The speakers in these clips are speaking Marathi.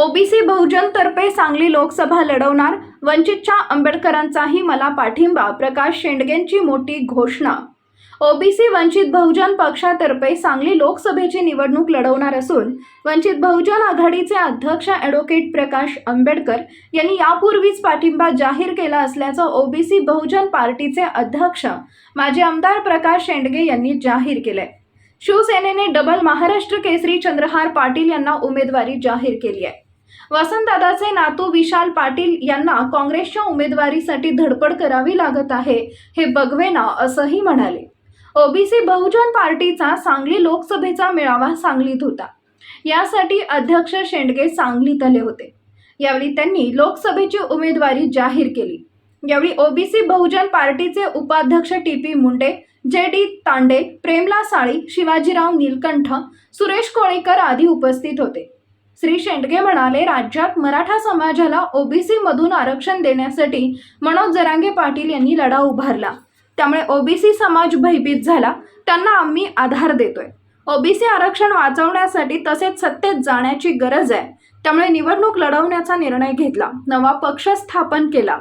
ओबीसी बहुजन तर्फे सांगली लोकसभा लढवणार वंचितच्या आंबेडकरांचाही मला पाठिंबा प्रकाश शेंडगेंची मोठी घोषणा. ओबीसी वंचित बहुजन पक्षातर्फे सांगली लोकसभेची निवडणूक लढवणार असून वंचित बहुजन आघाडीचे अध्यक्ष ॲडव्होकेट प्रकाश आंबेडकर यांनी यापूर्वीच पाठिंबा जाहीर केला असल्याचं ओबीसी बहुजन पार्टीचे अध्यक्ष माजी आमदार प्रकाश शेंडगे यांनी जाहीर केलंय. शिवसेनेने डबल महाराष्ट्र केसरी चंद्रहार पाटील यांना उमेदवारी जाहीर केली आहे. वसंतदादाचे नातू विशाल पाटील यांना काँग्रेसच्या उमेदवारीसाठी धडपड करावी लागत आहे. हे बघवेना असंही म्हणाले. ओबीसी बहुजन पार्टीचा सांगली लोकसभेचा मेळावा सांगलीत होता. यासाठी अध्यक्ष शेंडगे सांगलीत आले होते. यावेळी त्यांनी लोकसभेची उमेदवारी जाहीर केली. यावेळी ओबीसी बहुजन पार्टीचे उपाध्यक्ष T P Munde J D Tande Premala Sali Shivajirao Neelkanth Suresh Kolekar आदी उपस्थित होते. श्री शेंडगे म्हणाले राज्यात मराठा समाजाला ओबीसी मधून आरक्षण देण्यासाठी मनोज जरांगे पाटील यांनी लढा उभारला. त्यामुळे ओबीसी समाज भयभीत झाला. त्यांना आम्ही आधार देतोय. ओबीसी आरक्षण वाचवण्यासाठी तसेच सत्तेत जाण्याची गरज आहे. त्यामुळे निवडणूक लढवण्याचा निर्णय घेतला. नवा पक्ष स्थापन केला.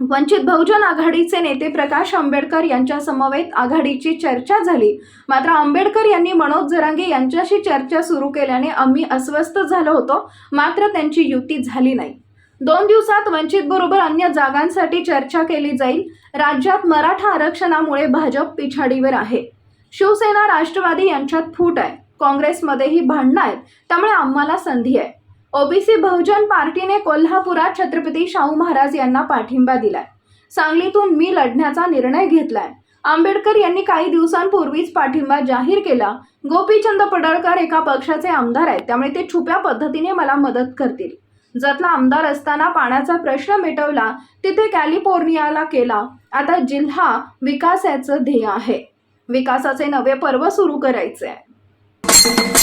वंचित बहुजन आघाडीचे नेते प्रकाश आंबेडकर यांच्या समवेत आघाडीची चर्चा झाली. मात्र आंबेडकर यांनी मनोज जरांगे यांच्याशी चर्चा सुरू केल्याने आम्ही अस्वस्थ झालो होतो. मात्र त्यांची युती झाली नाही. दोन दिवसात वंचित बरोबर अन्य जागांसाठी चर्चा केली जाईल. राज्यात मराठा आरक्षणामुळे भाजप पिछाडीवर आहे. शिवसेना राष्ट्रवादी यांच्यात फूट आहे. काँग्रेसमध्येही भांडणं आहेत. त्यामुळे आम्हाला संधी आहे. ओबीसी बहुजन पार्टीने कोल्हापुरात छत्रपती शाहू महाराज यांना पाठिंबा दिलाय. सांगलीतून मी लढण्याचा निर्णय घेतलाय. आंबेडकर यांनी काही दिवसांपूर्वीच पाठिंबा जाहीर केला. गोपीचंद पडळकर एका पक्षाचे आमदार आहेत त्यामुळे ते छुप्या पद्धतीने मला मदत करतील. जतला आमदार असताना पाण्याचा प्रश्न मिटवला तिथे कॅलिफोर्नियाला केला. आता जिल्हा विकासाचं ध्येय आहे. विकासाचे नवे पर्व सुरू करायचे आहे Thank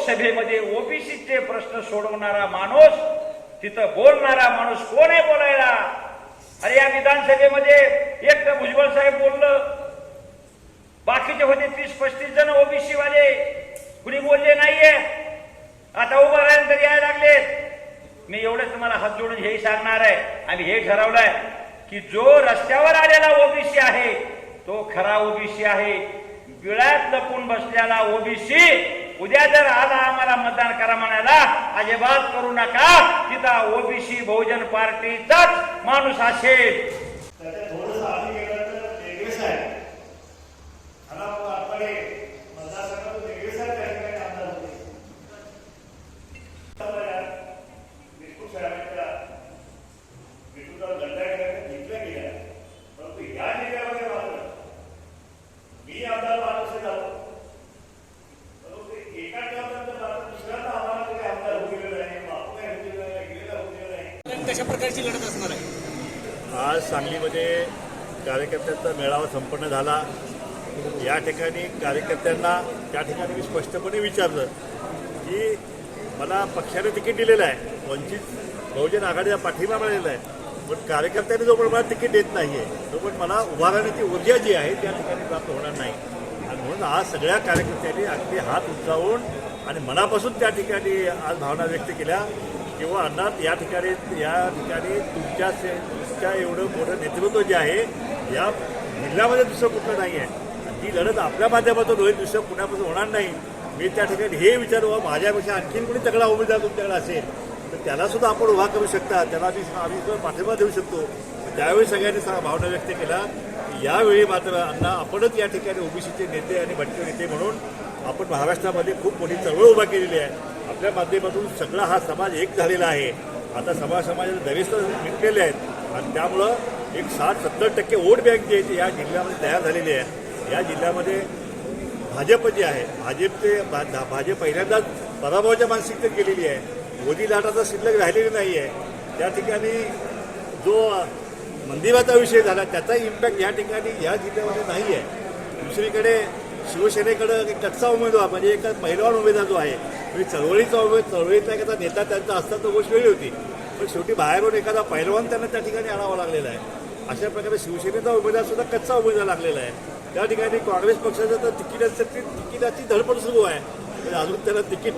लोकसभेमध्ये ओबीसीचे प्रश्न सोडवणारा माणूस तिथं बोलणारा माणूस कोण आहे बोलायला? अरे या विधानसभेमध्ये एक तर भुजबळ साहेब बोललं. बाकीचे होते तीस पस्तीस जण ओबीसी वाले कुणी बोलले नाहीये. आता उभं राहिल्यानंतर तरी यायला लागलेत. मी एवढंच तुम्हाला हात जोडून हे सांगणार आहे. आणि हे ठरवलंय की जो रस्त्यावर आलेला ओबीसी आहे तो खरा ओबीसी आहे. बिळात लपून बसलेला ओबीसी उद्या जर आला आम्हाला मतदान करा म्हणायला अजिबात करू नका. तिथं ओबीसी बहुजन पार्टीचाच माणूस असेल त्याच्यात थोडंसं आधी गेलं तर वेगळेच आहे खानापूर आठवडे मतदारसंघातून वेगळेच आहे त्या ठिकाणी आमदार होते आपल्याला विष्णू साहेबांच्या विष्णूचा गड्डा ठिकाणी जिंकल्या गेल्या परंतु या जिल्ह्यामध्ये मात्र मी आमदार माणूस झालो परंतु एका टर्मनंतर मात्र दुसऱ्यांदा आम्हाला काही आमदार होऊ गेलेलं नाही बापू काही होऊ गेलेलं नाही गेलेला होऊ गेलेला नाही कशा प्रकारची लढत असणार आहे? आज सांगलीमध्ये कार्यकर्त्यांचा मेळावा संपन्न झाला. या ठिकाणी कार्यकर्त्यांना त्या ठिकाणी मी स्पष्टपणे विचारलं की मला पक्षाने तिकीट दिलेलं आहे. वंचित बहुजन आघाडीचा पाठिंबा मिळालेला आहे. पण कार्यकर्त्यांनी जोपर्यंत मला तिकीट देत नाही आहे पण मला उभा राहण्याची ऊर्जा जी आहे त्या ठिकाणी प्राप्त होणार नाही. आणि म्हणून आज सगळ्या कार्यकर्त्यांनी अगदी हात उंचावून आणि मनापासून त्या ठिकाणी आज भावना व्यक्त केल्या. किंवा अण्णा या ठिकाणी या ठिकाणी तुमच्या से- तुमच्या एवढं मोठं नेतृत्व जे आहे या जिल्ह्यामध्ये दुसरं कुठलं नाही आहे. ती लढत आपल्या माध्यमातून होईल दुसरं पुण्यापासून होणार नाही. मी त्या ठिकाणी हे विचार व माझ्यापेक्षा आणखीन कोणी तगडा उमेदवार तुमच्याकडे असेल तर त्यालासुद्धा आपण उभा करू शकता. त्याला आम्ही आम्ही पाठिंबा देऊ शकतो. त्यावेळी सगळ्यांनी सा- भावना व्यक्त केला यावेळी मात्र अण्णा आपणच या ठिकाणी ओबीसीचे नेते आणि भटके नेते म्हणून आपण महाराष्ट्रामध्ये खूप मोठी चळवळ उभा केलेली आहे. आपल्या माध्यमातून सगळा हा समाज एक झालेला आहे. आता समाज समाजाचे दरेस्त मिटलेले आहेत. आणि त्यामुळं एक साठ सत्तर टक्के वोट बँक जी आहे या जिल्ह्यामध्ये तयार झालेली आहे. या जिल्ह्यामध्ये भाजप जे आहे भाजपचे भा- भाजप पहिल्यांदाच पराभवाच्या मानसिकतेत गेलेली आहे. मोदी लाटाचा शिल्लक राहिलेली नाही आहे. त्या ठिकाणी जो मंदिराचा विषय झाला त्याचा इम्पॅक्ट या ठिकाणी या जिल्ह्यामध्ये नाही आहे. दुसरीकडे शिवसेनेकडं एक कच्चा उमेदवार म्हणजे एक पहिलवान उमेदवार जो आहे म्हणजे चळवळीचा उमेद चळवळीतला एखादा नेता त्यांचा असतात तर गोष्ट वेगळी होती. पण शेवटी बाहेरून एखादा पहिलवान त्यांना त्या ठिकाणी आणावा लागलेला आहे. अशा प्रकारे शिवसेनेचा उमेदवार सुद्धा कच्चा उमेदवार लागलेला आहे. त्या ठिकाणी काँग्रेस पक्षाचं तर तिकिटासाठी तिकिटाची धडपड सुरू आहे. म्हणजे अजून त्याला तिकीट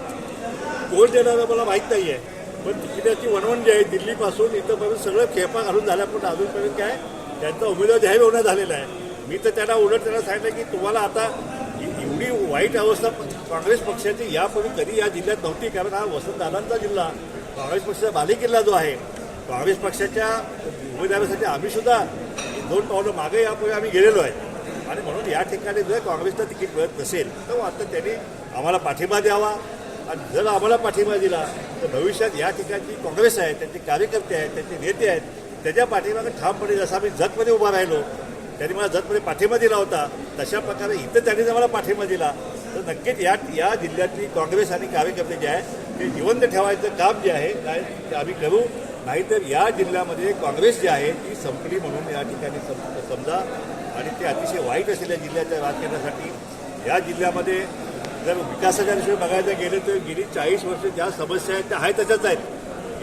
कोण देणारं मला माहीत नाही आहे पण तिकिटाची वणवण जी आहे दिल्लीपासून इथंपर्यंत सगळं खेपा घालून झाल्या पण अजूनपर्यंत काय? त्यांचा उमेदवार जाहीर होण्यात झालेला आहे. मी तर त्यांना उलट त्यांना सांगितलं की तुम्हाला आता एवढी वाईट अवस्था काँग्रेस पक्षाची यापूर्वी कधी या जिल्ह्यात नव्हती कारण हा वसंतदादांचा जिल्हा. काँग्रेस पक्षाचा बालेकिल्ला जो आहे काँग्रेस पक्षाच्या उमेदवारासाठी आम्ही सुद्धा दोन पावलं मागे यापूर्वी आम्ही गेलेलो आहे. आणि म्हणून या ठिकाणी जर काँग्रेसला तिकीट मिळत नसेल तर आता त्यांनी आम्हाला पाठिंबा द्यावा. आणि जर आम्हाला पाठिंबा दिला तर भविष्यात या ठिकाणची काँग्रेस आहे त्यांचे कार्यकर्ते आहेत त्यांचे नेते आहेत त्याच्या पाठिंबाने ठामपणे जसं आम्ही जगमध्ये उभा राहिलो त्यांनी मला जतमध्ये पाठिंबा दिला होता. तशा प्रकारे इथं त्यांनी जर मला पाठिंबा दिला तर नक्कीच या या जिल्ह्यातली काँग्रेस आणि कार्यकर्ते जे आहे ते जिवंत ठेवायचं काम जे आहे काय ते आम्ही करू. नाहीतर या जिल्ह्यामध्ये काँग्रेस जी आहे ती संपली म्हणून या ठिकाणी सम- समजा. आणि ते अतिशय वाईट असलेल्या जिल्ह्याच्या राजकारणासाठी. या जिल्ह्यामध्ये जर विकासाच्या विषयी बघायला गेलं तर गेली चाळीस वर्ष ज्या समस्या आहेत त्या आहेत तशाच आहेत.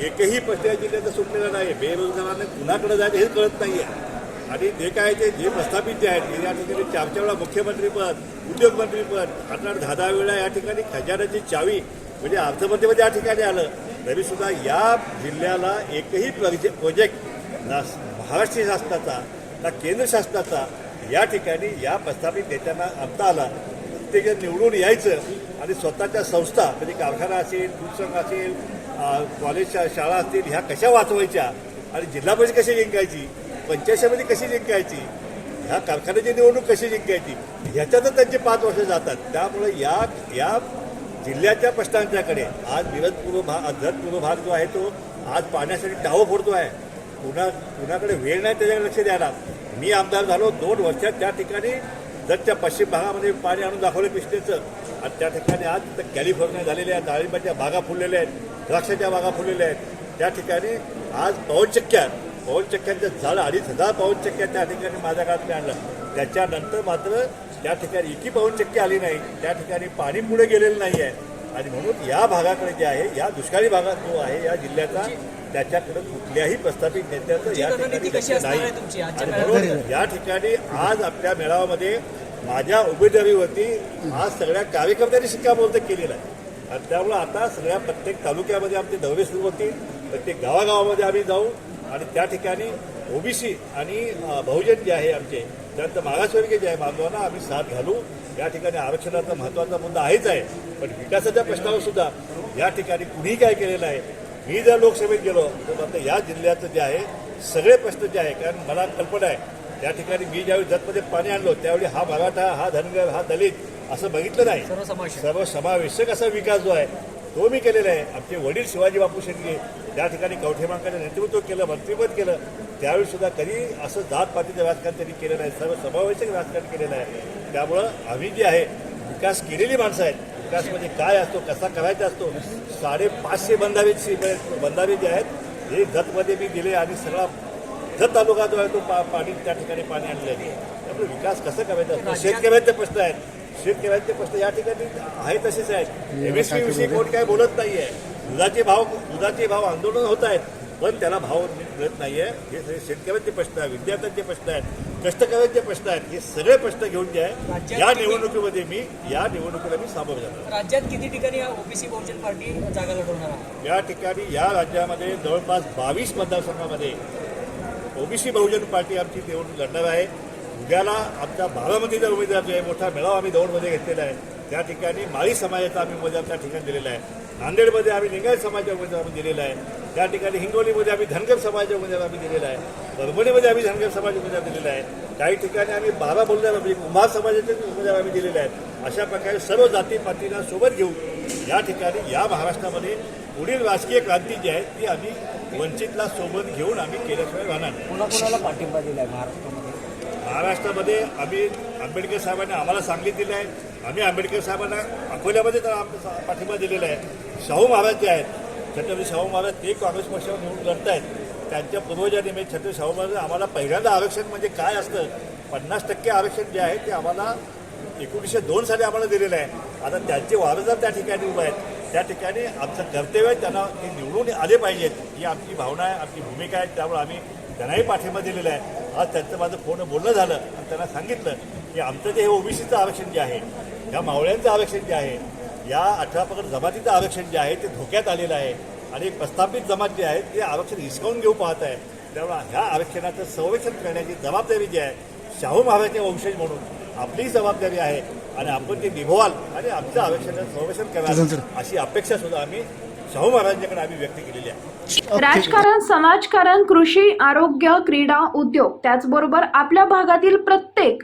एकही पण त्या सुटलेला नाही बेरोजगारांना कुणाकडे जायचं हेच कळत नाही आहे आणि जे काय ते जे प्रस्थापित जे आहेत ते या ठिकाणी चार चार वेळा मुख्यमंत्रीपद उद्योगमंत्रीपद आता दहा दहा वेळा या ठिकाणी खजान्याची चावी म्हणजे अर्थमंत्रीपद या ठिकाणी आलं. तरी सुद्धा या जिल्ह्याला एकही प्रोजे प्रोजेक्ट ना महाराष्ट्र शासनाचा ना केंद्र शासनाचा या ठिकाणी या प्रस्थापित नेत्यांना आणता आला. ते निवडून यायचं आणि स्वतःच्या संस्था म्हणजे कारखाना असेल दूध असेल कॉलेज शा- शाळा असतील ह्या कशा वाचवायच्या आणि जिल्हा परिषद कशी जिंकायची? पंचायत समिती कशी जिंकायची? ह्या कारखान्याची निवडणूक कशी जिंकायची? ह्याच्यातच त्यांचे पाच वर्ष जातात. त्यामुळे या या जिल्ह्याच्या प्रश्नांच्याकडे आज मिरज पूर्व भाग जत पूर्व भाग जो आहे तो आज पाण्यासाठी टावं फोडतो आहे. कुणा कुणाकडे वेळ नाही त्याच्याकडे लक्ष द्यायला. मी आमदार झालो दोन वर्षात त्या ठिकाणी जरच्या पश्चिम भागामध्ये पाणी आणून दाखवलं कृष्णेचं आणि त्या ठिकाणी आज कॅलिफोर्निया झालेल्या आहेत डाळिंबाच्या बागा फुललेल्या आहेत द्राक्षाच्या बागा फुललेल्या आहेत. त्या ठिकाणी आज पवनचक्क्यात पवनचक्क्यांचं झाड अडीच हजार पवनचक्क्या त्या ठिकाणी माझ्या काळात आणलं. त्याच्यानंतर मात्र त्या ठिकाणी एकी पवनचक्की आली नाही त्या ठिकाणी पाणी पुढे गेलेलं नाही आहे आणि म्हणून या भागाकडे जे आहे या दुष्काळी भागात जो आहे या जिल्ह्याचा त्याच्याकडे कुठल्याही प्रस्थापित नेत्याचं या ठिकाणी नाही. आणि? म्हणून या ठिकाणी आज आपल्या मेळाव्यामध्ये माझ्या उमेदवारीवरती आज सगळ्या कार्यकर्त्यांनी शिक्कामोर्तब केलेला आहे. आणि त्यामुळं आता सगळ्या प्रत्येक तालुक्यामध्ये आमचे दौरे सुरू होतील प्रत्येक गावागावामध्ये आम्ही जाऊ आणि त्या ठिकाणी ओबीसी आणि बहुजन जे आहे आमचे त्यानंतर मागासवर्गीय जे आहे बांधवांना आम्ही साथ घालू. या ठिकाणी आरक्षणाचा महत्त्वाचा मुद्दा आहेच आहे. पण विकासाच्या प्रश्नावर सुद्धा या ठिकाणी कुणीही काय केलेलं आहे मी जर लोकसभेत गेलो तर आता या जिल्ह्याचं जे आहे सगळे प्रश्न जे आहे कारण मला कल्पना आहे त्या ठिकाणी मी ज्यावेळी जतमध्ये पाणी आणलो त्यावेळी हा मराठा हा धनगर हा दलित असं बघितलं नाही. सर्वसमावेशक. सर्वसमावेशक असा विकास जो आहे तो मी केलेला आहे. आमचे वडील शिवाजी बापू शेंडगे त्या ठिकाणी कवठेमांकाचं नेतृत्व केलं मंत्रिपद केलं त्यावेळी सुद्धा कधी असं जातपातीचं राजकारण त्यांनी केलेलं आहे सर्वसमावेशक राजकारण केलेलं आहे. त्यामुळं आम्ही जे आहे विकास केलेली माणसं आहेत. विकास म्हणजे काय असतो कसा करायचा असतो साडेपाचशे बंधारे बंधारे जे आहेत हे जतमध्ये मी दिले आणि सगळा जत तालुका जो आहे तो पा पाणी त्या ठिकाणी पाणी आणलं आहे त्यामुळे विकास कसं करायचा असतो? शेतकऱ्यांचे प्रश्न आहेत. शेतकऱ्यांचे प्रश्न या ठिकाणी आहे तसेच आहेत. एम एस विषयी कोण काय बोलत नाही आहे दुधाचे भाव दुधाचे भाव आंदोलन होत आहेत पण त्याला भाव मिळत नाही आहे हे सगळे शेतकऱ्यांचे प्रश्न आहेत विद्यार्थ्यांचे प्रश्न आहेत कष्टकऱ्यांचे प्रश्न आहेत. हे सगळे प्रश्न घेऊन जे आहे या निवडणुकीमध्ये मी या निवडणुकीला मी सामोरं जाणार राज्यात किती ठिकाणी ओबीसी बहुजन पार्टी जागा लढवणार या ठिकाणी या राज्यामध्ये जवळपास बावीस मतदारसंघामध्ये ओबीसी बहुजन पार्टी आमची निवडणूक लढणार आहे. उद्याला आमच्या बारामतीचा उमेदवार जो आहे मोठा मेळावा आम्ही दौडमध्ये घेतलेला आहे. त्या ठिकाणी माळी समाजाचा आम्ही उमेदवार त्या ठिकाणी दिलेला आहे. नांदेडमध्ये आम्ही लिंगायत समाजाचा उमेदवार आम्ही दिलेला आहे. त्या ठिकाणी हिंगोलीमध्ये आम्ही धनगर समाजाचा उमेदवार आम्ही दिलेला आहे. परभणीमध्ये आम्ही धनगर समाज उमेदवार दिलेला आहे. काही ठिकाणी आम्ही बारा बोलणार म्हणजे कुंभार समाजाचे उमेदवार आम्ही दिलेले आहेत. अशा प्रकारे सर्व जाती पातींना सोबत घेऊन या ठिकाणी या महाराष्ट्रामध्ये पुढील राजकीय क्रांती जी आहे ती आम्ही वंचितला सोबत घेऊन आम्ही केल्याशिवाय राहणार. कोणाकोणाला पाठिंबा दिलाय महाराष्ट्रामध्ये? महाराष्ट्रामध्ये आम्ही आंबेडकर साहेबांनी आम्हाला सांगितलं दिलं आहे आम्ही आंबेडकर साहेबांना अकोल्यामध्ये तर आमचा सा- पाठिंबा दिलेला आहे. शाहू महाराज जे आहेत छत्रपती शाहू महाराज ते काँग्रेस पक्षावर निवडून लढत आहेत त्यांच्या पूर्वजांनी म्हणजे छत्रपती शाहू महाराज आम्हाला पहिल्यांदा आरक्षण म्हणजे काय असतं? पन्नास टक्के आरक्षण जे आहे ते आम्हाला एकोणीसशे दोन साली आम्हाला दिलेलं आहे. आता त्यांचे वारसदार त्या ठिकाणी उभे आहेत त्या ठिकाणी आमचं कर्तव्य आहे त्यांना ते निवडून आले पाहिजेत. ही आमची भावना आहे आमची भूमिका आहे त्यामुळे आम्ही त्यांनाही पाठिंबा दिलेला आहे. आज त्यांचं माझं फोन बोलणं झालं आणि त्यांना सांगितलं की आमचं जे हे ओबीसीचं आरक्षण जे आहे या मावळ्यांचं आरक्षण जे आहे या अठरा जमातीचं आरक्षण जे आहे ते धोक्यात आलेलं आहे. आणि एक प्रस्थापित जमात जे आहे ते आरक्षण हिसकावून घेऊ पाहत आहे. त्यामुळे ह्या आरक्षणाचं संरक्षण करण्याची जबाबदारी जी आहे शाहू महाराजचे वंशज म्हणून आपली जबाबदारी आहे. आणि आपण ते निभवाल आणि आमचं आरक्षणाचं संरक्षण कराल अशी अपेक्षा सुद्धा आम्ही शाहू महाराजांच्याकडे आम्ही व्यक्त केलेली आहे. राजकारण समाजकारण कृषी आरोग्य क्रीडा उद्योग त्याचबरोबर आपल्या भागातील प्रत्येक